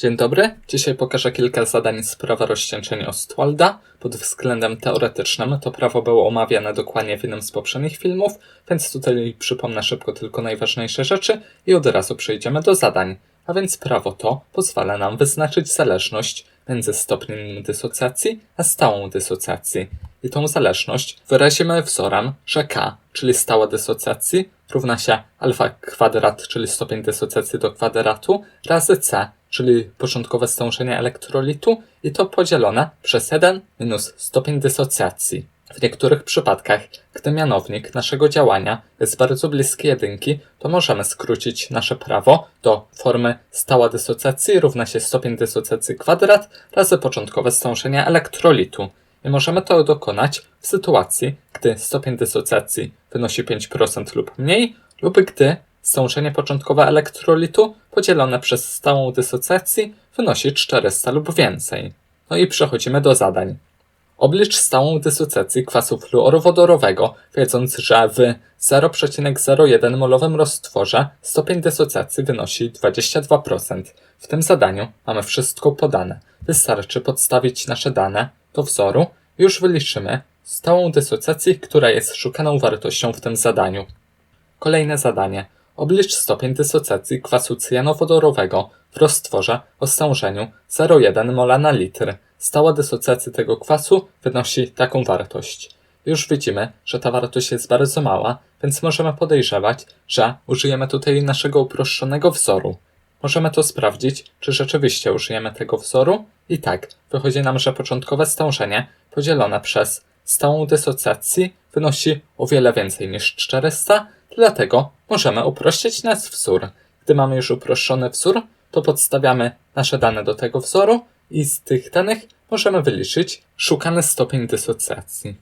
Dzień dobry. Dzisiaj pokażę kilka zadań z prawa rozcieńczenia Ostwalda. Pod względem teoretycznym to prawo było omawiane dokładnie w jednym z poprzednich filmów, więc tutaj przypomnę szybko tylko najważniejsze rzeczy i od razu przejdziemy do zadań. A więc prawo to pozwala nam wyznaczyć zależność między stopniem dysocjacji a stałą dysocjacji. I tą zależność wyrazimy wzorem, że k, czyli stała dysocjacji, równa się alfa kwadrat, czyli stopień dysocjacji do kwadratu, razy c, czyli początkowe stążenie elektrolitu i to podzielone przez 1 minus stopień dysocjacji. W niektórych przypadkach, gdy mianownik naszego działania jest bardzo bliski jedynki, to możemy skrócić nasze prawo do formy stała dysocjacji równa się stopień dysocjacji kwadrat razy początkowe stążenie elektrolitu. I możemy to dokonać w sytuacji, gdy stopień dysocjacji wynosi 5% lub mniej, lub gdy stążenie początkowe elektrolitu podzielone przez stałą dysocjacji wynosi 400 lub więcej. No i przechodzimy do zadań. Oblicz stałą dysocjację kwasu fluorowodorowego, wiedząc, że w 0,01 molowym roztworze stopień dysocjacji wynosi 22%. W tym zadaniu mamy wszystko podane. Wystarczy podstawić nasze dane do wzoru i już wyliczymy stałą dysocjację, która jest szukaną wartością w tym zadaniu. Kolejne zadanie. Oblicz stopień dysocjacji kwasu cyjanowodorowego w roztworze o stężeniu 0,1 mola na litr. Stała dysocjacja tego kwasu wynosi taką wartość. Już widzimy, że ta wartość jest bardzo mała, więc możemy podejrzewać, że użyjemy tutaj naszego uproszczonego wzoru. Możemy to sprawdzić, czy rzeczywiście użyjemy tego wzoru. I tak, wychodzi nam, że początkowe stążenie podzielone przez stałą dysocjacji wynosi o wiele więcej niż 400, dlatego możemy uprościć nasz wzór. Gdy mamy już uproszczony wzór, to podstawiamy nasze dane do tego wzoru i z tych danych możemy wyliczyć szukany stopień dysocjacji.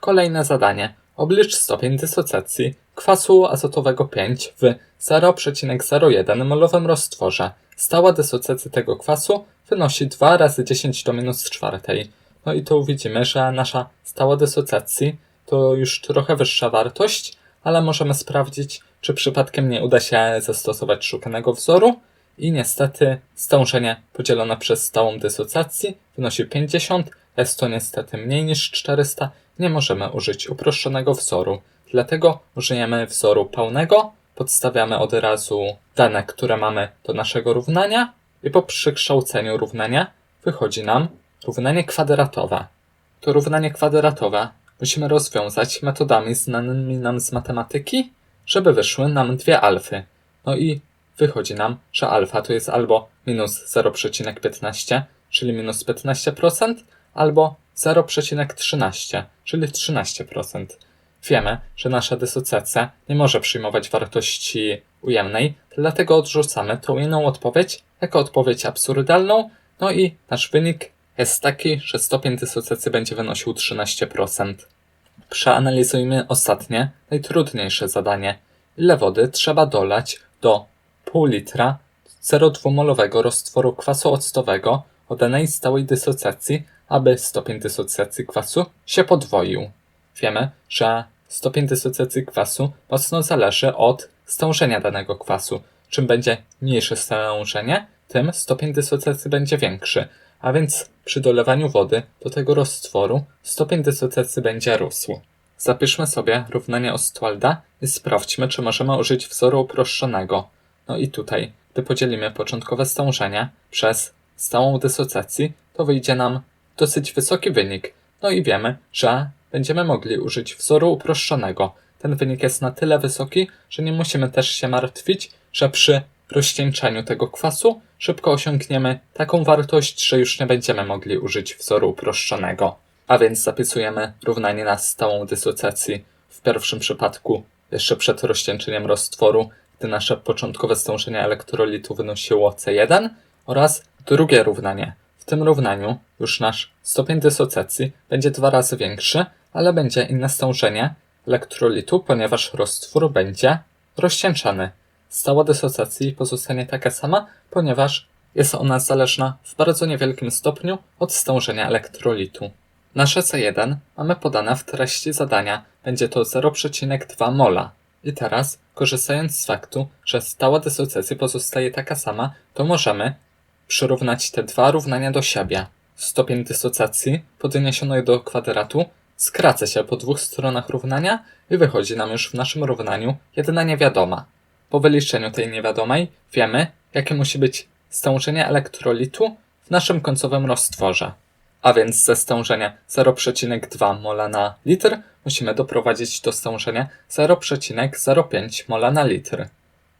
Kolejne zadanie. Oblicz stopień dysocjacji kwasu azotowego 5 w 0,01 molowym roztworze. Stała dysocjacja tego kwasu wynosi 2 razy 10 do minus czwartej. No i tu widzimy, że nasza stała dysocjacji to już trochę wyższa wartość, ale możemy sprawdzić, czy przypadkiem nie uda się zastosować szukanego wzoru. I niestety stążenie podzielone przez stałą dysocjacji wynosi 50, jest to niestety mniej niż 400, nie możemy użyć uproszczonego wzoru. Dlatego użyjemy wzoru pełnego, podstawiamy od razu dane, które mamy do naszego równania i po przekształceniu równania wychodzi nam równanie kwadratowe. To równanie kwadratowe musimy rozwiązać metodami znanymi nam z matematyki, żeby wyszły nam dwie alfy. No i wychodzi nam, że alfa to jest albo minus 0,15, czyli minus 15%, albo 0,13, czyli 13%. Wiemy, że nasza dysocjacja nie może przyjmować wartości ujemnej, dlatego odrzucamy tą inną odpowiedź jako odpowiedź absurdalną, no i nasz wynik jest taki, że stopień dysocjacji będzie wynosił 13%. Przeanalizujmy ostatnie, najtrudniejsze zadanie. Ile wody trzeba dolać do pół litra 0,2-molowego roztworu kwasu octowego o danej stałej dysocjacji, aby stopień dysocjacji kwasu się podwoił. Wiemy, że stopień dysocjacji kwasu mocno zależy od stążenia danego kwasu. Czym będzie mniejsze stężenie, tym stopień dysocjacji będzie większy, a więc przy dolewaniu wody do tego roztworu stopień dysocjacji będzie rósł. Zapiszmy sobie równanie Ostwalda i sprawdźmy, czy możemy użyć wzoru uproszczonego. No i tutaj, gdy podzielimy początkowe stążenie przez stałą dysocjacji, to wyjdzie nam dosyć wysoki wynik. No i wiemy, że będziemy mogli użyć wzoru uproszczonego. Ten wynik jest na tyle wysoki, że nie musimy też się martwić, że przy rozcieńczeniu tego kwasu szybko osiągniemy taką wartość, że już nie będziemy mogli użyć wzoru uproszczonego. A więc zapisujemy równanie na stałą dysocjacji w pierwszym przypadku jeszcze przed rozcieńczeniem roztworu, gdy nasze początkowe stążenie elektrolitu wynosiło C1 oraz drugie równanie. W tym równaniu już nasz stopień dysocjacji będzie dwa razy większy, ale będzie inne stążenie elektrolitu, ponieważ roztwór będzie rozcieńczany. Stała dysocjacji pozostanie taka sama, ponieważ jest ona zależna w bardzo niewielkim stopniu od stążenia elektrolitu. Nasze C1 mamy podane w treści zadania, będzie to 0,2 mola. I teraz, korzystając z faktu, że stała dysocjacji pozostaje taka sama, to możemy przyrównać te dwa równania do siebie. Stopień dysocjacji podniesiony do kwadratu skraca się po dwóch stronach równania i wychodzi nam już w naszym równaniu jedna niewiadoma. Po wyliczeniu tej niewiadomej wiemy, jakie musi być stężenie elektrolitu w naszym końcowym roztworze. A więc ze stężenia 0,2 mola na litr musimy doprowadzić do stężenia 0,05 mola na litr.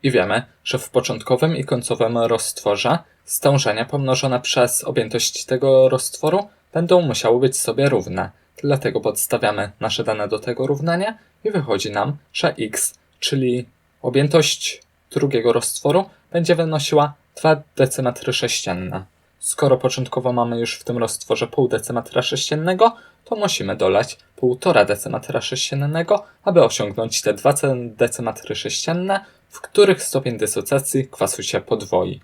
I wiemy, że w początkowym i końcowym roztworze stężenia pomnożone przez objętość tego roztworu będą musiały być sobie równe. Dlatego podstawiamy nasze dane do tego równania i wychodzi nam, że x, czyli objętość drugiego roztworu, będzie wynosiła 2 decymetry sześcienne. Skoro początkowo mamy już w tym roztworze pół decymetra sześciennego, to musimy dolać 1,5 decymetra sześciennego, aby osiągnąć te 2 decymetry sześcienne, w których stopień dysocjacji kwasu się podwoi.